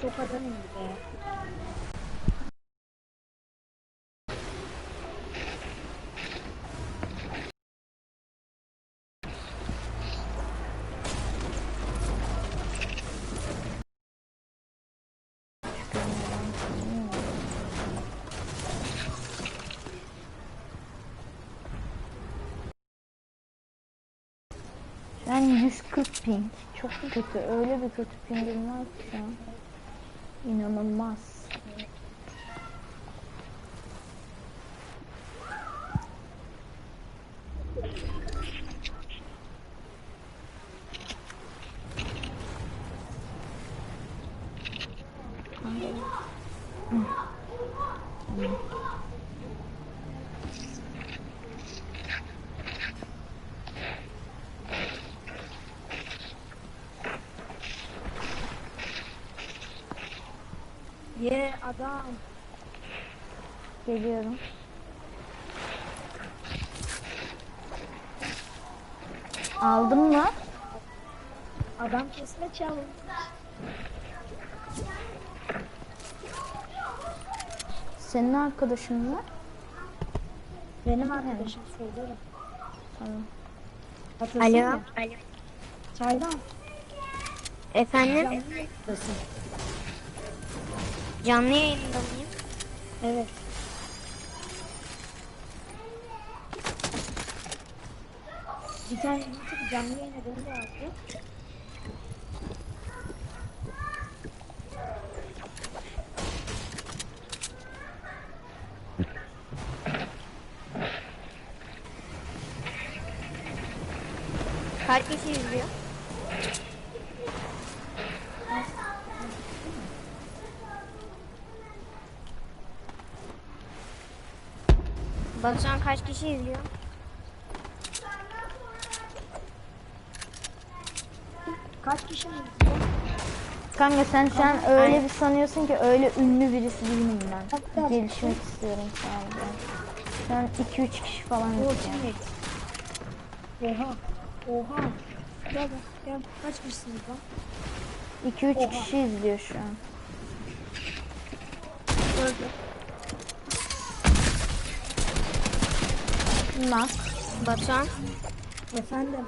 Çok adam indi be. Ben 140 ping. Çok kötü. Öyle bir kötü pingim var ki şu. Ye adam. Geliyorum. Aldın mı? Adam kesme çalın. Senin arkadaşın mı? Benim arkadaşım söylerim. Tamam. Hatırlasana. Alo. Çaydan. Efendim? Yayındasın. Canlı yayında mıyım? Evet. Bir tane YouTube canlı yayına beni yazdı. Kaç kişi izliyor? Batuhan kaç kişi izliyor? Kaç kişi izliyor? Kanka sen şu an öyle bir sanıyorsun ki öyle ünlü birisi değilim ben. Gelişmek istiyorum sadece. Şu an 2-3 kişi falan O izliyor. şimdi. Oha. Oha. Gel. Gel. Kaç kişisiniz lan? 2-3 kişi izliyor şu an. Öldü. Bunlar. Batuhan Efendim.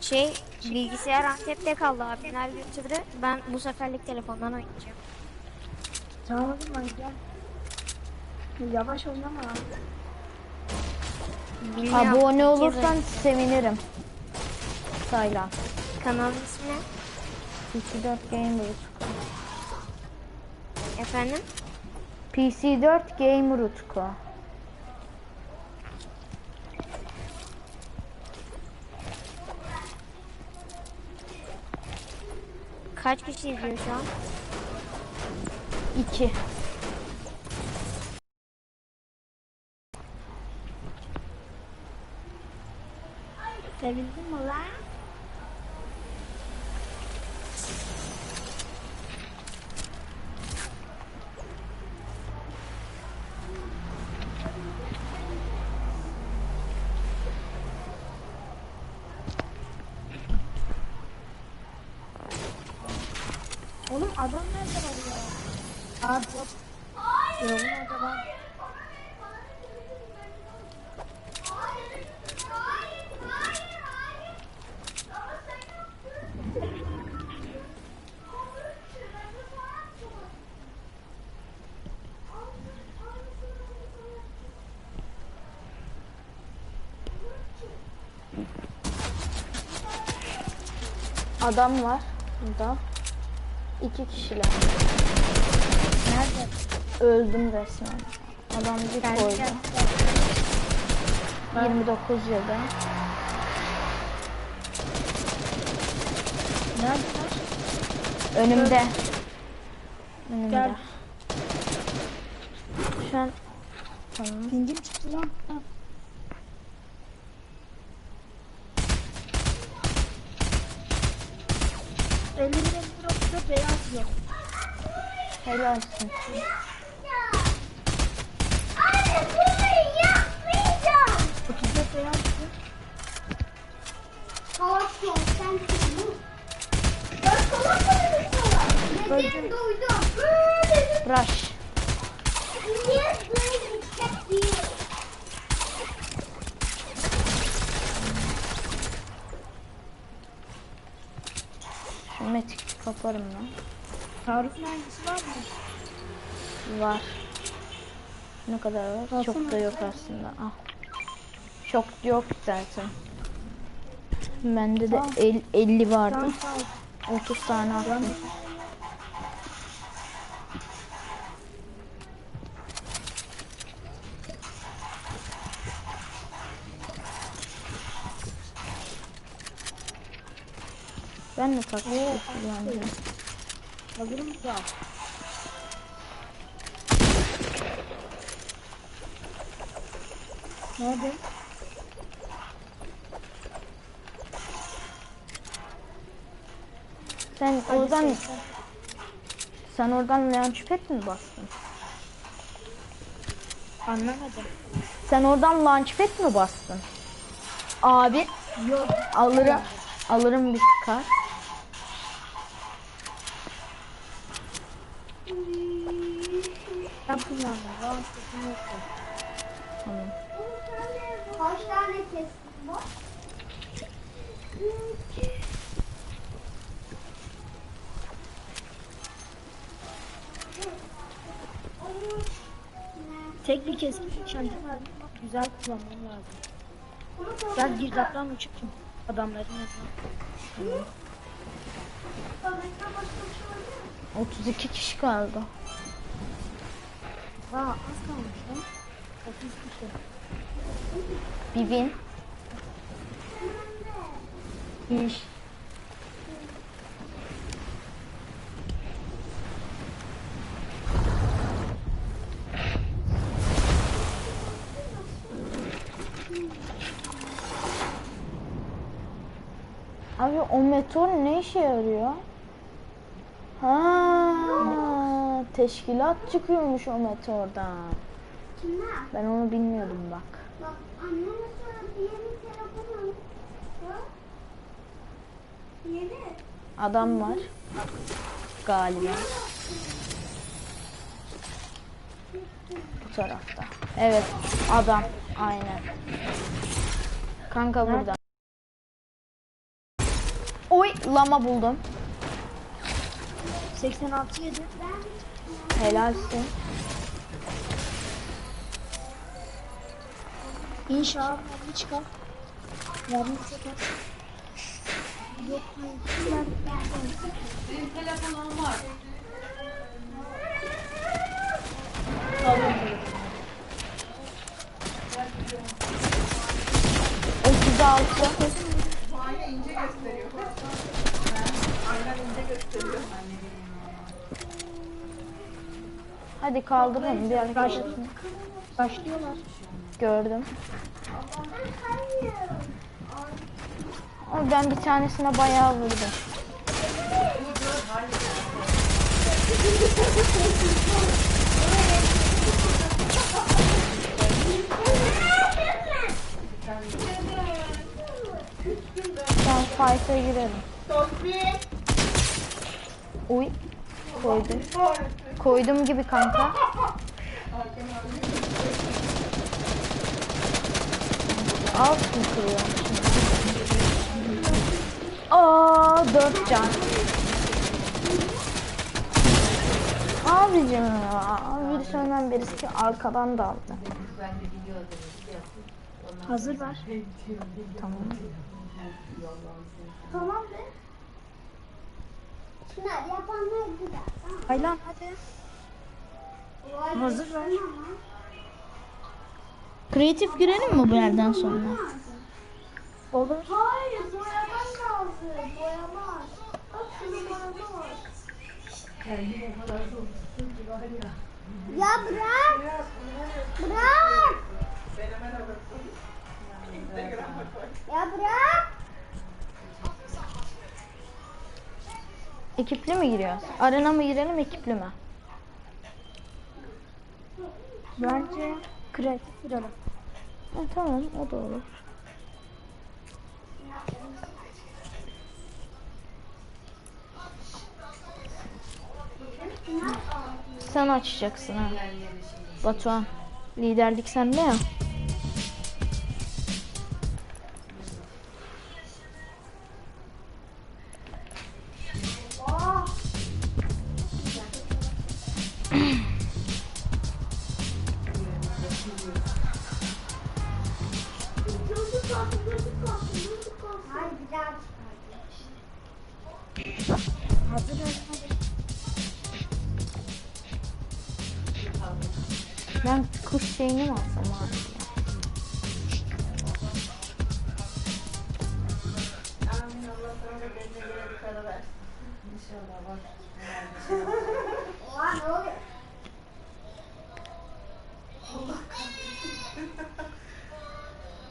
şey bilgisayar Antep'te kaldı abimler götürdü. Ben bu seferlik telefondan oynayacağım. Tamam lan gel. Yavaş oynama. Bilmiyorum. Abone olursan sevinirim. Sayla. Kanalın ismi ne? PC4 Gamer. Efendim? PC4 Gamer Utku. Kaç kişi izliyor şu an? 2. Sevildin mi lan? Adam nerede var ya? Abi yok. Oğlum acaba? Adam var burada. İki kişiler. Nerede? Öldüm resmen. Adam bir koydu. 29 yedi. Nerede? Önümde. Önümde. Gel. Şu an tamam. Pingim çıktı lan. Ha. Dört beyaz yok. Helalsin. Otuz dört beyaz yok. Salak ya sen kızım. Dört Öldüm. duydum. Rush. Niye böyle? Şu metik kaparım lan. Tarık mermisi var mı? Var. Ne kadar var? Alsana. Çok da yok aslında. Ah. Çok yok zaten. Bende de el- 50 vardı. Tamam sağ ol. 30 tane attım. Ben de taktik kullanacağım. Hazır mısın? Nerede? Sen Hadi oradan sen- sen oradan launchpad mi bastın? Anlamadım. Sen oradan launchpad mi bastın? Abi Yok. alırım alırım bir kar. Ben Tek bir keskin var. Güzel kullanmam lazım. Ben girdaptan uçuyorum. Adamların yanına. 32 kişi kaldı. Aa az kalmış lan. 30 kişi. Bir win. İş. Abi o meteor ne işe yarıyor? Ha, teşkilat çıkıyormuş o meteordan. Kimler? Ben onu bilmiyordum bak. Bak anneme sonra bir yeni telefon al. Ha? Yeni. Adam var. Galiba. Bu tarafta. Evet, adam. Aynen. Kanka burada. Oy, lama buldum. 86 yedi. Helalsin. İnşallah mermi çıkar. Mermi çıkar. Yok hayır. Otuz Hadi kaldırın bir arkadaşını. Başlıyorlar. Gördüm. Ama ben bir tanesine bayağı vurdum. Ben fight'a girelim. Uy. Koydum. Koydum gibi kanka. Alt mı kırıyor? Aa dört can. Abicim ya. Birisi önden birisi arkadan daldı. Hazır var. Tamam. Tamam be. Çınar yapanlar güzel. Tamam. Aylan hadi. Vay, Hazır ver. Kreatif girelim mi bu yerden sonra? Olur. Hayır boyaman lazım. Boyaman. Bak şunu boyama var. Ya bırak. Bırak. Ya bırak. Ekipli mi giriyoruz? Arena mı girelim ekipli mi? Bence kreatif girelim. Tamam o da olur. sen açacaksın ha. Batuhan. Liderlik sende ya. Ben kuş şeyini mi alsam abi?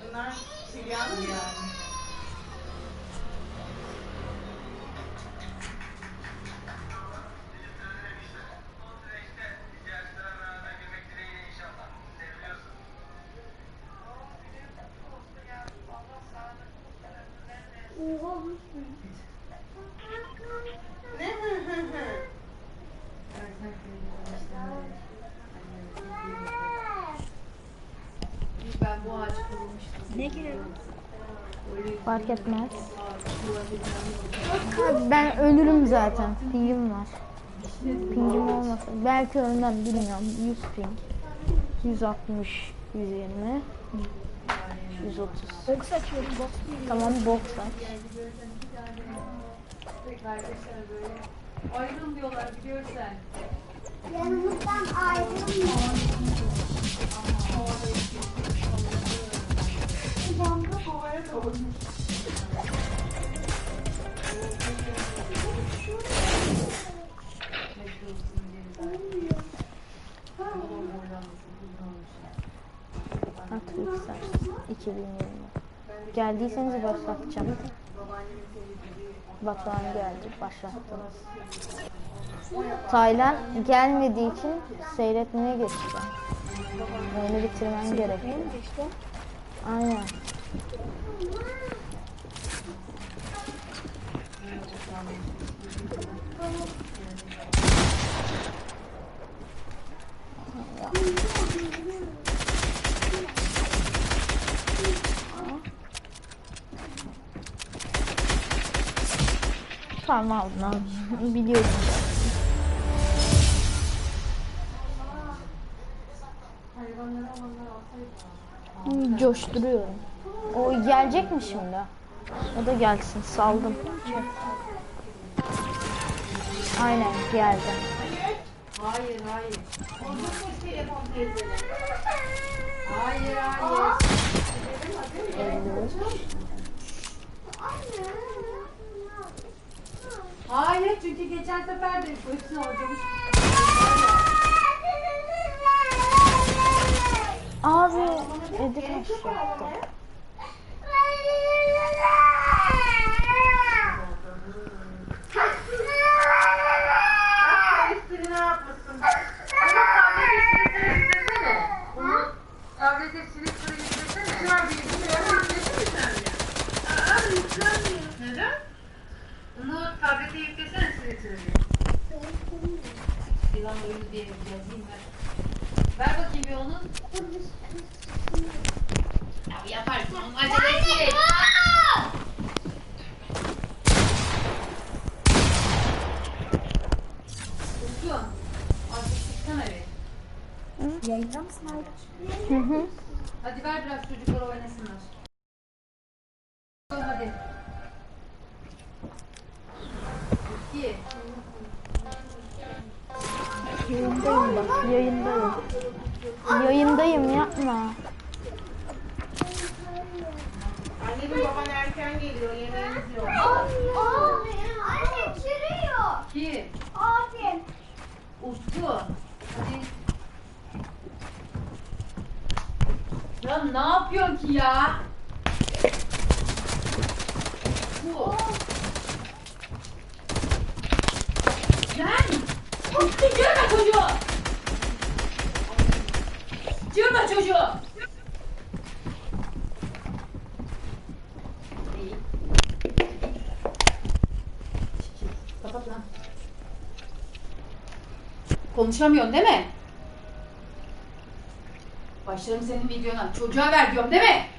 Bunlar silahlı yani. Bu Ne hı hı hı. Ben bu ağaç kurulmuştum. Ne gerek? Fark etmez. Ben ölürüm zaten. Pingim var. Pingim olmasa. Belki ölmem bilmiyorum. 100 ping. 160, 120, 130. Boks açıyorum. Boks. Tamam box aç. Ayrıl diyorlar biliyorsan. Yanımızdan ayrılmıyor. Geldiyseniz başlatacağım. Batuhan geldi. Başlattınız. Taylan gelmediği için seyretmeye geçeceğim. Oyunu bitirmen gerekiyor. Aynen. Tamam aldın abi. Biliyorum. Coşturuyorum. O gelecek mi şimdi? O da gelsin. Saldım. Aynen geldi. Hayır hayır. Hayır hayır. 53. Hayır çünkü geçen sefer de hepsini harcamış. Abi edit açacaktım. Üstünü ne yapmışsın? Onu tablet hepsini sıra getirsene. Onu tablet hepsini sıra getirsene. Şu an bilgisayarı yüklesene sen de. Aa yüklemiyor. Neden? Onu tablete yüklesene Twitter'ı. Diye yazayım ver. Ver bakayım bir onu. Ya yaparsın onun acelesiyle. Utku. Artık çıksana bir. Yayında mısın? Hı hı. Hadi ver biraz çocuklar oynasınlar. Hadi. İki. Yayındayım bak yayındayım. Yayındayım yapma. Annenin baban erken geliyor yemeğiniz yok. Anne çürüyor. İki. Abi. Utku. Hadi. Ya ne yapıyorsun ki ya? Utku. Lan! Utku cırma çocuğu! Cırma çocuğu! Kapat lan. Konuşamıyorsun değil mi? Başlarım senin videona. Çocuğa ver diyorum değil mi?